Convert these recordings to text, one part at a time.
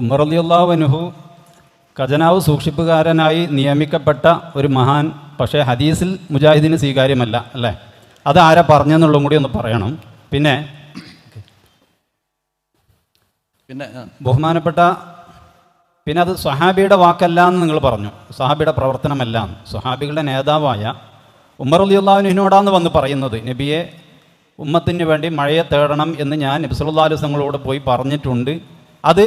ഉമർ ഖജനാവ് സൂക്ഷിപ്പുകാരനായി നിയമിക്കപ്പെട്ട ഒരു മഹാൻ പക്ഷേ ഹദീസിൽ മുജാഹിദിന് സ്വീകാര്യമല്ല അല്ലേ? അത് ആരാ പറഞ്ഞെന്നുള്ളതും കൂടി ഒന്ന് പറയണം. പിന്നെ പിന്നെ ബഹുമാനപ്പെട്ട പിന്നെ അത് സ്വഹാബിയുടെ വാക്കല്ല എന്ന് നിങ്ങൾ പറഞ്ഞു. സ്വഹാബിയുടെ പ്രവർത്തനമല്ല എന്ന്. സ്വഹാബികളുടെ നേതാവായ ഉമർ അള്ളാഹുനുഹിനോടാന്ന് വന്ന് പറയുന്നത് നബിയെ ഉമ്മത്തിന് വേണ്ടി മഴയെ തേടണം എന്ന് ഞാൻ നബ്സുല്ലാ അലുസങ്ങളോട് പോയി പറഞ്ഞിട്ടുണ്ട്. അത്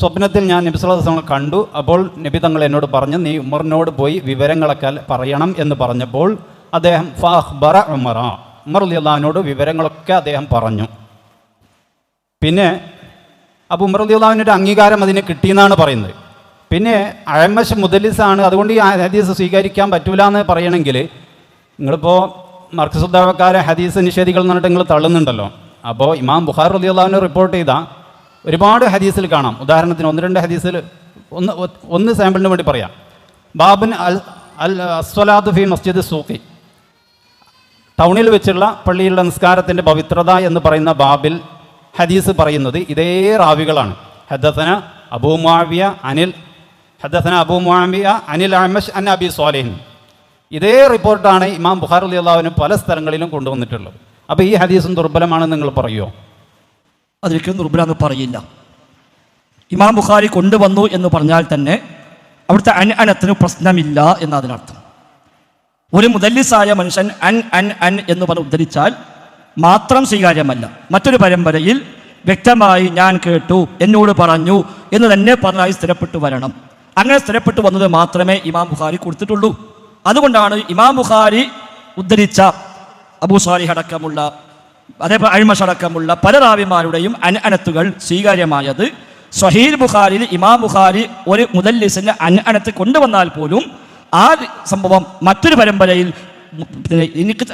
സ്വപ്നത്തിൽ ഞാൻ നബിസുല്ലാ അലുസങ്ങൾ കണ്ടു. അപ്പോൾ നബി തങ്ങൾ എന്നോട് പറഞ്ഞു നീ ഉമറിനോട് പോയി വിവരങ്ങളൊക്കെ പറയണം എന്ന് പറഞ്ഞപ്പോൾ അദ്ദേഹം ഫാഹ്ബറ ഉമറ. ഉമർ അലിയുള്ളാഹിനോട് വിവരങ്ങളൊക്കെ അദ്ദേഹം പറഞ്ഞു. പിന്നെ അപ്പോൾ ഉമർ അള്ളാഹുവിന്റെ അംഗീകാരം അതിന് കിട്ടിയെന്നാണ് പറയുന്നത്. പിന്നെ അഴമശ് മുദലിസാണ് അതുകൊണ്ട് ഈ ഹദീസ് സ്വീകരിക്കാൻ പറ്റൂല എന്ന് പറയണമെങ്കിൽ നിങ്ങളിപ്പോൾ മർക്കസുദ്ധാവക്കാരെ ഹദീസ് നിഷേധികൾ എന്ന് പറഞ്ഞിട്ട് നിങ്ങൾ തള്ളുന്നുണ്ടല്ലോ. അപ്പോൾ ഇമാം ബുഖാർ അലി അള്ളാഹുവിനെ റിപ്പോർട്ട് ചെയ്ത ഒരുപാട് ഹദീസിൽ കാണാം. ഉദാഹരണത്തിന് ഒന്ന് രണ്ട് ഹദീസിൽ ഒന്ന് ഒന്ന് സാമ്പിളിന് വേണ്ടി പറയാം. ബാബിൻ അൽ അൽ അസ്വലാദ് ഫി മസ്ജിദ് സൂഖി. ടൗണിൽ വെച്ചുള്ള പള്ളിയിലുള്ള നിസ്കാരത്തിന്റെ പവിത്രത എന്ന് പറയുന്ന ബാബിൽ ഹദീസ് പറയുന്നത് ഇതേ റാവികളാണ്. ഹദസന അബൂ അനിൽ ഹദസന അബൂ അനിൽ അഹമ്മഷ് അൻ അബി സ്വാലിഹിൻ. ഇതേ റിപ്പോർട്ടാണ് ഇമാം ബുഖാർ അലി അള്ളാഹുവിന് പല സ്ഥലങ്ങളിലും കൊണ്ടുവന്നിട്ടുള്ളത്. അപ്പോൾ ഈ ഹദീസും ദുർബലമാണെന്ന് നിങ്ങൾ പറയുമോ അതൊരിക്കലും ദുർബലാന്ന് പറയില്ല. ഇമാം ബുഖാരി കൊണ്ടുവന്നു എന്ന് പറഞ്ഞാൽ തന്നെ അവിടുത്തെ അൻ അനത്തിന് പ്രശ്നമില്ല എന്നതിനർത്ഥം. ഒരു മുദല്ലിസായ മനുഷ്യൻ അൻ അൻ അൻ എന്ന് പറഞ്ഞ് ഉദ്ധരിച്ചാൽ മാത്രം സ്വീകാര്യമല്ല. മറ്റൊരു പരമ്പരയിൽ വ്യക്തമായി ഞാൻ കേട്ടു എന്നോട് പറഞ്ഞു എന്ന് തന്നെ പറഞ്ഞായി സ്ഥിരപ്പെട്ടു വരണം. അങ്ങനെ സ്ഥിരപ്പെട്ടു വന്നത് മാത്രമേ ഇമാം ബുഖാരി കൊടുത്തിട്ടുള്ളൂ. അതുകൊണ്ടാണ് ഇമാം ബുഖാരി ഉദ്ധരിച്ച അബൂ സാലിഹ് അടക്കമുള്ള അതേപോലെ അഴിമഷ് അടക്കമുള്ള പല റാവിമാരുടെയും അൻ അനത്തുകൾ സ്വീകാര്യമായത്. സഹീൽ ബുഖാരിയിൽ ഇമാം ബുഖാരി ഒരു മുദല്ലിസിന്റെ അൻ അനത്ത് കൊണ്ടുവന്നാൽ പോലും ആ സംഭവം മറ്റൊരു പരമ്പരയിൽ എനിക്ക്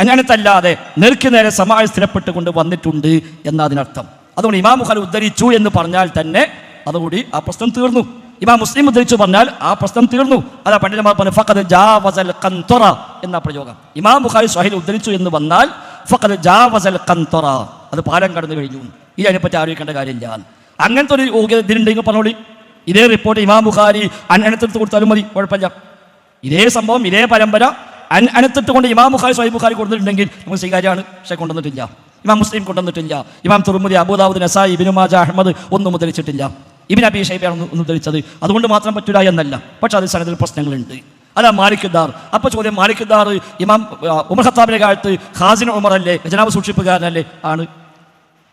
അനനത്തല്ലാതെ നേർക്ക് നേരെ സ്ഥിരപ്പെട്ട് സ്ഥിരപ്പെട്ടുകൊണ്ട് വന്നിട്ടുണ്ട് എന്നതിനർത്ഥം. അതുകൊണ്ട് ഇമാം ബുഖാരി ഉദ്ധരിച്ചു എന്ന് പറഞ്ഞാൽ തന്നെ അതുകൂടി ആ പ്രശ്നം തീർന്നു. ഇമാം മുസ്ലിം ഉദ്ധരിച്ചു പറഞ്ഞാൽ ആ പ്രശ്നം തീർന്നു. അതാ പണ്ഡിതന്മാർ പറഞ്ഞു ഫഖദ് ജാവസൽ ഖൻതുറ എന്ന പ്രയോഗം. ഇമാം ബുഖാരി സ്വഹിൽ ഉദ്ധരിച്ചു എന്ന് വന്നാൽ ഫഖദ് ജാവസൽ ഖന്തറ. അത് പാലം കടന്നു കഴിഞ്ഞു. ഈ അതിനെപ്പറ്റി ആലോചിക്കേണ്ട കാര്യമില്ല. അങ്ങനത്തെ ഒരു യോഗ്യത ഇതിലുണ്ടെങ്കിൽ പറഞ്ഞോളി. ഇതേ റിപ്പോർട്ട് ഇമാം ബുഖാരി അനടുത്തെടുത്ത് കൊടുത്താലും മതി. കുഴപ്പമില്ല. ഇതേ സംഭവം ഇതേ പരമ്പര അൻ അനത്തിട്ട് കൊണ്ട് ഇമാം ബുഖാരി സ്വയം ബുഖാരി കൊടുത്തിട്ടുണ്ടെങ്കിൽ നമുക്ക് സ്വീകാര്യമാണ് പക്ഷേ കൊണ്ടുവന്നിട്ടില്ല. ഇമാം മുസ്ലിം കൊണ്ടുവന്നിട്ടില്ല. ഇമാം തുറമുദി അബൂദാബുദ് നസായി ഇബിനു മാജ അഹമ്മദ് ഒന്നും ഉദ്ധരിച്ചിട്ടില്ല. ഇബിൻ അബി ഷൈബിയാണ് ഒന്നും ഉദ്ധരിച്ചത്. അതുകൊണ്ട് മാത്രം പറ്റൂല എന്നല്ല. പക്ഷെ അതിൽ സനത്തിൽ പ്രശ്നങ്ങളുണ്ട്. അതാ മാലിക്കുദാർ അപ്പൊ ചോദ്യം മാലിക്കുദാർ ഇമാം ഉമർ ഖത്താബിന്റെ കാലത്ത് ഖാസിൻ ഉമർ അല്ലേ ഖജനാവ് സൂക്ഷിപ്പുകാരനല്ലേ ആണ്.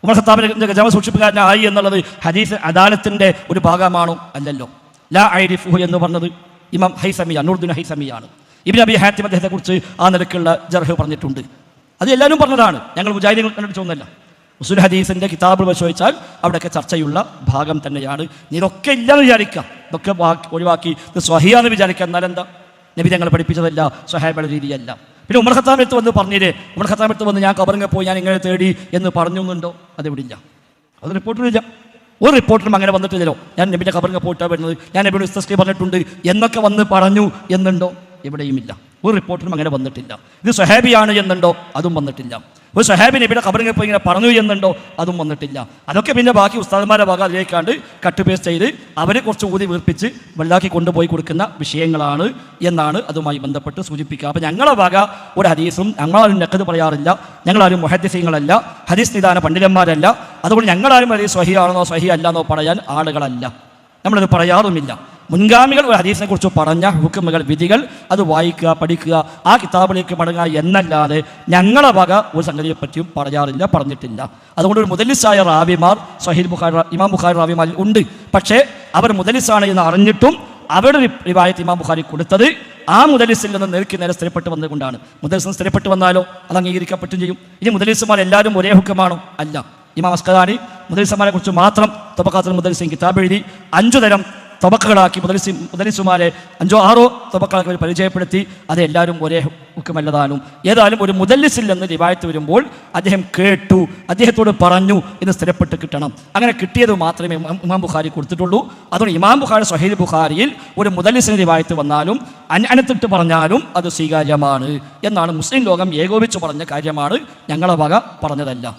ഉമർ ഖത്താബിന്റെ ഖജനാവ് സൂക്ഷിപ്പുകാരനായി എന്നുള്ളത് ഹദീസ് അദാലത്തിന്റെ ഒരു ഭാഗമാണോ അല്ലല്ലോ. ലാ ഐരിഫു എന്ന് പറഞ്ഞത് ഇമാം ഹൈസമിയ നൂർദുൻ ഹൈസമിയാണ്. ഇബിൻ അബി ഹാത്തിം അദ്ദേഹത്തെക്കുറിച്ച് ആ നിലക്കുള്ള ജർഹ് പറഞ്ഞിട്ടുണ്ട്. അത് എല്ലാവരും പറഞ്ഞതാണ്. ഞങ്ങൾ മുജാഹിദികൾ കണ്ടുപിടിച്ചൊന്നല്ല ഉസുൽ ഹദീസിന്റെ കിതാബ് പരിശോധിച്ചാൽ അവിടെയൊക്കെ ചർച്ചയുള്ള ഭാഗം തന്നെയാണ്. ഇതൊക്കെ ഇല്ലെന്ന് വിചാരിക്കാം. ഇതൊക്കെ ഒഴിവാക്കി ഇത് സ്വഹിയാന്ന് വിചാരിക്കാം. എന്നാലെന്താ? നബി തങ്ങൾ പഠിപ്പിച്ചതല്ല സ്വഹാബയുടെ രീതിയല്ല. പിന്നെ ഉമർ ഖത്താം എടുത്ത് വന്ന് പറഞ്ഞില്ലേ ഉമർ ഖത്താം എടുത്ത് വന്ന് ഞാൻ കബറിങ്ങ പോയി ഞാൻ ഇങ്ങനെ തേടി എന്ന് പറഞ്ഞു എന്നുണ്ടോ അതെവിടെ ഇല്ല. അത് റിപ്പോർട്ടിലില്ല ഒരു റിപ്പോർട്ടറും അങ്ങനെ വന്നിട്ടില്ലല്ലോ. ഞാൻ നബിന്റെ കബറിങ്ങ പോയിട്ടാണ് വരുന്നത്. ഞാൻ നബിയുടെ വിശ്വസ്തി പറഞ്ഞിട്ടുണ്ട് എന്നൊക്കെ വന്ന് പറഞ്ഞു എന്നുണ്ടോ? എവിടെയുമില്ല ഒരു റിപ്പോർട്ടിനും അങ്ങനെ വന്നിട്ടില്ല. ഇത് സുഹാബിയാണ് എന്നുണ്ടോ? അതും വന്നിട്ടില്ല. ഒരു സഹാബി നബിയുടെ കബറിങ്ങ പോയി ഇങ്ങനെ പറഞ്ഞു എന്നുണ്ടോ? അതും വന്നിട്ടില്ല. അതൊക്കെ പിന്നെ ബാക്കി ഉസ്താദന്മാരെ ഭാഗം അതിലേക്കാണ്ട് കട്ട് പേസ്റ്റ് ചെയ്ത് അവരെ കുറച്ച് ഊതി വീർപ്പിച്ച് വെള്ളാക്കി കൊണ്ടുപോയി കൊടുക്കുന്ന വിഷയങ്ങളാണ് എന്നാണ് അതുമായി ബന്ധപ്പെട്ട് സൂചിപ്പിക്കുക. അപ്പോൾ ഞങ്ങളെ ഭാഗ ഒരു ഹദീസും ഞങ്ങളാരും നെക്കത് പറയാറില്ല. ഞങ്ങളാരും മുഹദ്ദിസീങ്ങളല്ല. ഹദീസ് നിദാന പണ്ഡിതന്മാരല്ല. അതുകൊണ്ട് ഞങ്ങളാരും ഹദീസ് സ്വഹിയാണെന്നോ സ്വഹി അല്ലെന്നോ പറയാൻ ആളുകളല്ല. നമ്മളത് പറയാറുമില്ല. മുൻഗാമികൾ ഒരു ഹദീസിനെ കുറിച്ച് പറഞ്ഞ ഹുക്കുമുകൾ വിധികൾ അത് വായിക്കുക പഠിക്കുക ആ കിതാബിലേക്ക് മടങ്ങുക എന്നല്ലാതെ ഞങ്ങളെ വക ഒരു സംഗതിയെ പറ്റിയും പറയാറില്ല പറഞ്ഞിട്ടില്ല. അതുകൊണ്ട് ഒരു മുതലിസായ റാവിമാർ സഹീൽ ബുഖാരി ഇമാം ബുഖാരി റാവിമാരിൽ ഉണ്ട്. പക്ഷേ അവർ മുതലിസാണ് എന്ന് അറിഞ്ഞിട്ടും അവരുടെ റിവായത്ത് ഇമാം ബുഖാരി കൊടുത്തത് ആ മുതലിസിൽ നിന്ന് നേർക്ക് നേരെ സ്ഥിരപ്പെട്ട് വന്നുകൊണ്ടാണ് മുദലിസ് സ്ഥിരപ്പെട്ട് വന്നാലോ? അത് അംഗീകരിക്കപ്പെട്ടും ചെയ്യും. ഇനി മുതലിസുമാർ എല്ലാവരും ഒരേ ഹുക്കമാണോ? അല്ല. ഇമാം അസ്കദാനി മുദലിസമാരെ കുറിച്ച് മാത്രം തൊപ്പക്കാത്ത മുദലിസിൻ കിതാബ് എഴുതി അഞ്ചു തരം തൊബക്കുകളാക്കി മുതലിസി മുതലിസുമാരെ അഞ്ചോ ആറോ തൊബക്കളാക്കി അവർ പരിചയപ്പെടുത്തി. അത് എല്ലാവരും ഒരേ ഹുക്കുമല്ലതാനും. ഏതായാലും ഒരു മുദല്ലിസിൽ നിന്ന് റിവായത്ത് വരുമ്പോൾ അദ്ദേഹം കേട്ടു. അദ്ദേഹത്തോട് പറഞ്ഞു എന്ന് സ്ഥിരപ്പെട്ട് കിട്ടണം. അങ്ങനെ കിട്ടിയത് മാത്രമേ ഇമാം- ബുഖാരി കൊടുത്തിട്ടുള്ളൂ. അതുകൊണ്ട് ഇമാം ബുഖാരി സഹീൽ ബുഖാരിയിൽ ഒരു മുതല്ലിസിന് റിവായത്ത് വന്നാലും അനത്തിട്ട് പറഞ്ഞാലും അത് സ്വീകാര്യമാണ്. എന്നാണ് മുസ്ലിം ലോകം ഏകോപിച്ച് പറഞ്ഞ കാര്യമാണ് ഞങ്ങളെ വക പറഞ്ഞതല്ല.